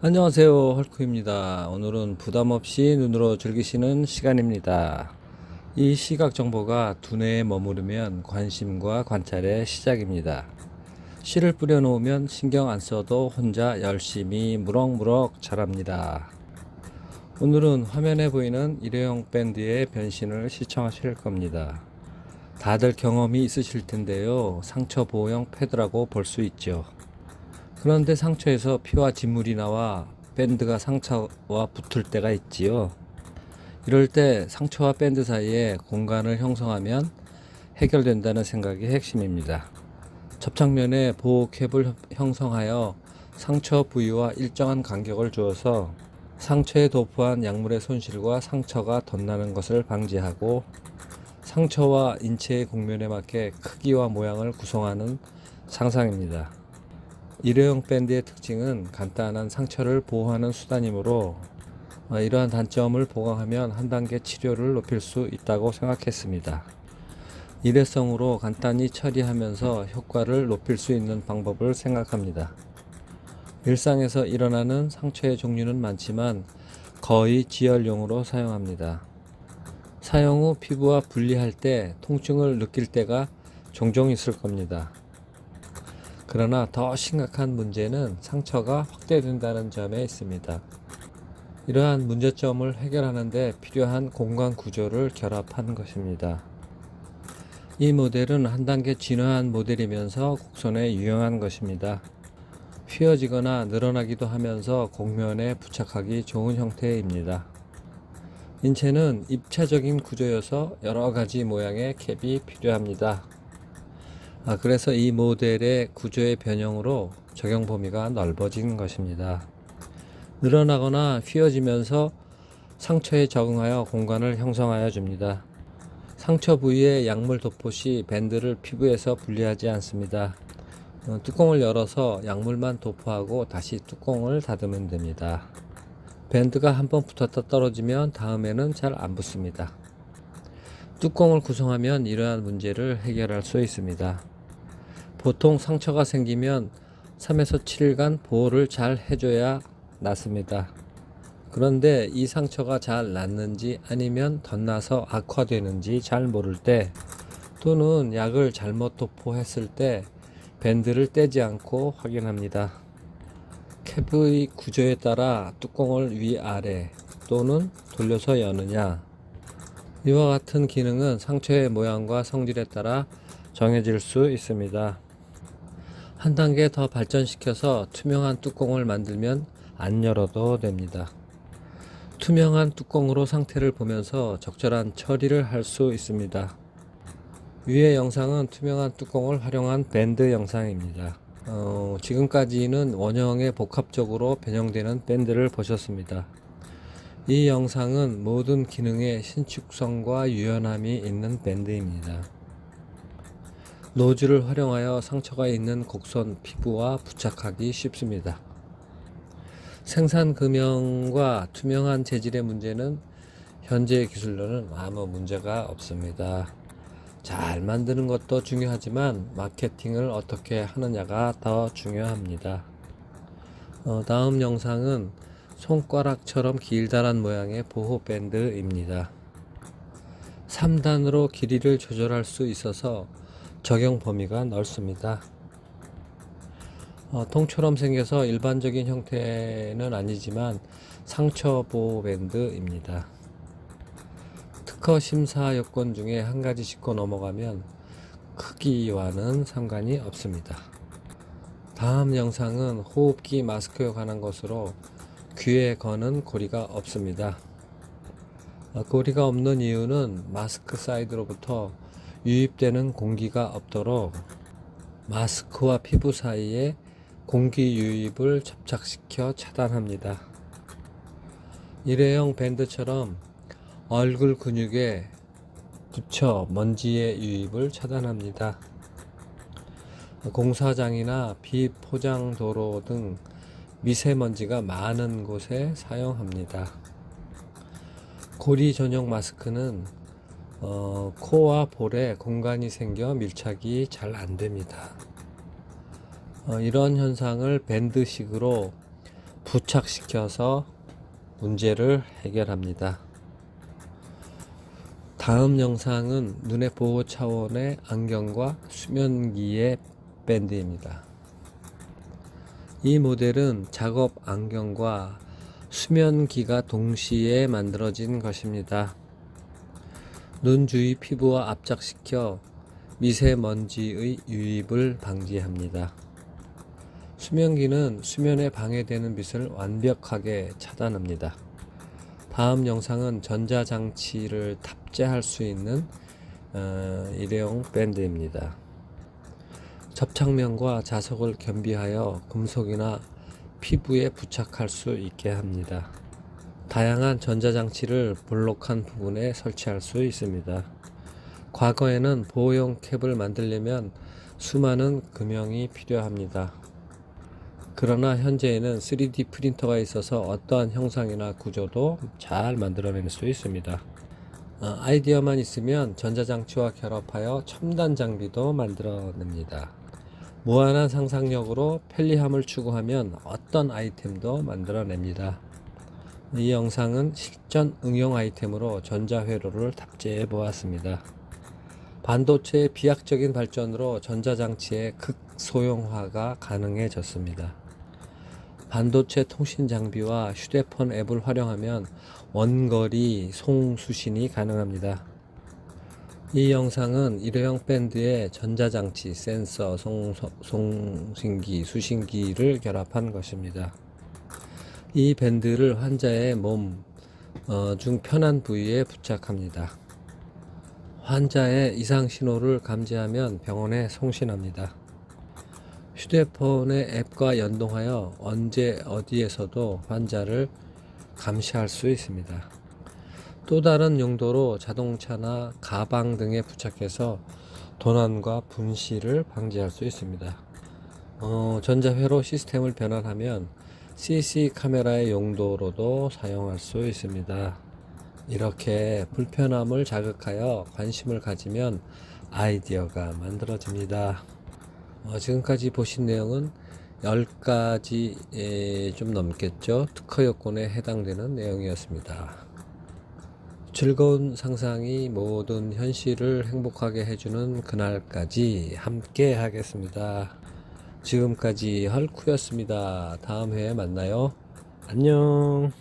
안녕하세요 헐크입니다. 오늘은 부담없이 눈으로 즐기시는 시간입니다. 이 시각 정보가 두뇌에 머무르면 관심과 관찰의 시작입니다. 씨를 뿌려 놓으면 신경 안 써도 혼자 열심히 무럭무럭 자랍니다. 오늘은 화면에 보이는 일회용 밴드의 변신을 시청하실 겁니다. 다들 경험이 있으실 텐데요. 상처 보호용 패드라고 볼 수 있죠 그런데 상처에서 피와 진물이 나와 밴드가 상처와 붙을 때가 있지요. 이럴 때 상처와 밴드 사이에 공간을 형성하면 해결된다는 생각이 핵심입니다. 접착면에 보호 캡을 형성하여 상처 부위와 일정한 간격을 주어서 상처에 도포한 약물의 손실과 상처가 덧나는 것을 방지하고 상처와 인체의 곡면에 맞게 크기와 모양을 구성하는 상상입니다. 일회용 밴드의 특징은 간단한 상처를 보호하는 수단이므로 어, 이러한 단점을 보강하면 한 단계 치료를 높일 수 있다고 생각했습니다. 일회성으로 간단히 처리하면서 효과를 높일 수 있는 방법을 생각합니다. 일상에서 일어나는 상처의 종류는 많지만 거의 지혈용으로 사용합니다. 사용 후 피부와 분리할 때 통증을 느낄 때가 종종 있을 겁니다. 그러나 더 심각한 문제는 상처가 확대된다는 점에 있습니다. 이러한 문제점을 해결하는데 필요한 공간 구조를 결합한 것입니다. 이 모델은 한 단계 진화한 모델이면서 곡선에 유용한 것입니다. 휘어지거나 늘어나기도 하면서 곡면에 부착하기 좋은 형태입니다. 인체는 입체적인 구조여서 여러 가지 모양의 캡이 필요합니다. 아, 그래서 이 모델의 구조의 변형으로 적용 범위가 넓어진 것입니다. 늘어나거나 휘어지면서 상처에 적응하여 공간을 형성하여 줍니다. 상처 부위에 약물 도포 시 밴드를 피부에서 분리하지 않습니다. 어, 뚜껑을 열어서 약물만 도포하고 다시 뚜껑을 닫으면 됩니다. 밴드가 한 번 붙었다 떨어지면 다음에는 잘 안 붙습니다. 뚜껑을 구성하면 이러한 문제를 해결할 수 있습니다. 보통 상처가 생기면 3에서 7일간 보호를 잘 해줘야 낫습니다. 그런데 이 상처가 잘 낫는지 아니면 덧나서 악화되는지 잘 모를 때 또는 약을 잘못 도포했을 때 밴드를 떼지 않고 확인합니다. 캡의 구조에 따라 뚜껑을 위아래 또는 돌려서 여느냐 이와 같은 기능은 상처의 모양과 성질에 따라 정해질 수 있습니다. 한 단계 더 발전시켜서 투명한 뚜껑을 만들면 안 열어도 됩니다. 투명한 뚜껑으로 상태를 보면서 적절한 처리를 할 수 있습니다. 위의 영상은 투명한 뚜껑을 활용한 밴드 영상입니다. 어, 지금까지는 원형에 복합적으로 변형되는 밴드를 보셨습니다. 이 영상은 모든 기능에 신축성과 유연함이 있는 밴드입니다. 노즐을 활용하여 상처가 있는 곡선 피부와 부착하기 쉽습니다. 생산 금형과 투명한 재질의 문제는 현재 기술로는 아무 문제가 없습니다. 잘 만드는 것도 중요하지만 마케팅을 어떻게 하느냐가 더 중요합니다. 어, 다음 영상은 손가락처럼 길다란 모양의 보호 밴드입니다. 3단으로 길이를 조절할 수 있어서 적용 범위가 넓습니다. 어, 통처럼 생겨서 일반적인 형태는 아니지만 상처 보호 밴드입니다. 특허 심사 요건 중에 한 가지 짚고 넘어가면 크기와는 상관이 없습니다. 다음 영상은 호흡기 마스크에 관한 것으로 귀에 거는 고리가 없습니다. 어, 고리가 없는 이유는 마스크 사이드로부터 유입되는 공기가 없도록 마스크와 피부 사이에 공기 유입을 접착시켜 차단합니다. 일회용 밴드처럼 얼굴 근육에 붙여 먼지의 유입을 차단합니다. 공사장이나 비포장 도로 등 미세먼지가 많은 곳에 사용합니다. 고리 전용 마스크는 어, 코와 볼에 공간이 생겨 밀착이 잘 안 됩니다. 어, 이런 현상을 밴드식으로 부착시켜서 문제를 해결합니다. 다음 영상은 눈의 보호 차원의 안경과 수면기의 밴드입니다. 이 모델은 작업 안경과 수면기가 동시에 만들어진 것입니다. 눈 주위 피부와 압착시켜 미세먼지의 유입을 방지합니다. 수면기는 수면에 방해되는 빛을 완벽하게 차단합니다. 다음 영상은 전자장치를 탑재할 수 있는 어, 일회용 밴드입니다. 접착면과 자석을 겸비하여 금속이나 피부에 부착할 수 있게 합니다. 다양한 전자장치를 볼록한 부분에 설치할 수 있습니다. 과거에는 보호용 캡을 만들려면 수많은 금형이 필요합니다. 그러나 현재에는 3D 프린터가 있어서 어떠한 형상이나 구조도 잘 만들어낼 수 있습니다. 어, 아이디어만 있으면 전자장치와 결합하여 첨단 장비도 만들어냅니다. 무한한 상상력으로 편리함을 추구하면 어떤 아이템도 만들어냅니다. 이 영상은 실전 응용 아이템으로 전자회로를 탑재해 보았습니다. 반도체의 비약적인 발전으로 전자장치의 극소형화가 가능해졌습니다. 반도체 통신 장비와 휴대폰 앱을 활용하면 원거리 송수신이 가능합니다. 이 영상은 일회용 밴드에 전자장치, 센서, 송, 송신기, 수신기를 결합한 것입니다. 이 밴드를 환자의 몸 어, 중 편한 부위에 부착합니다. 환자의 이상 신호를 감지하면 병원에 송신합니다. 휴대폰의 앱과 연동하여 언제 어디에서도 환자를 감시할 수 있습니다. 또 다른 용도로 자동차나 가방 등에 부착해서 도난과 분실을 방지할 수 있습니다. 어, 전자회로 시스템을 변환하면 CC 카메라의 용도로도 사용할 수 있습니다. 이렇게 불편함을 자극하여 관심을 가지면 아이디어가 만들어집니다. 어, 지금까지 보신 내용은 10가지 좀 넘겠죠. 특허 요건에 해당되는 내용이었습니다. 즐거운 상상이 모든 현실을 행복하게 해주는 그날까지 함께 하겠습니다. 지금까지 헐쿠였습니다. 다음 회에 만나요. 안녕.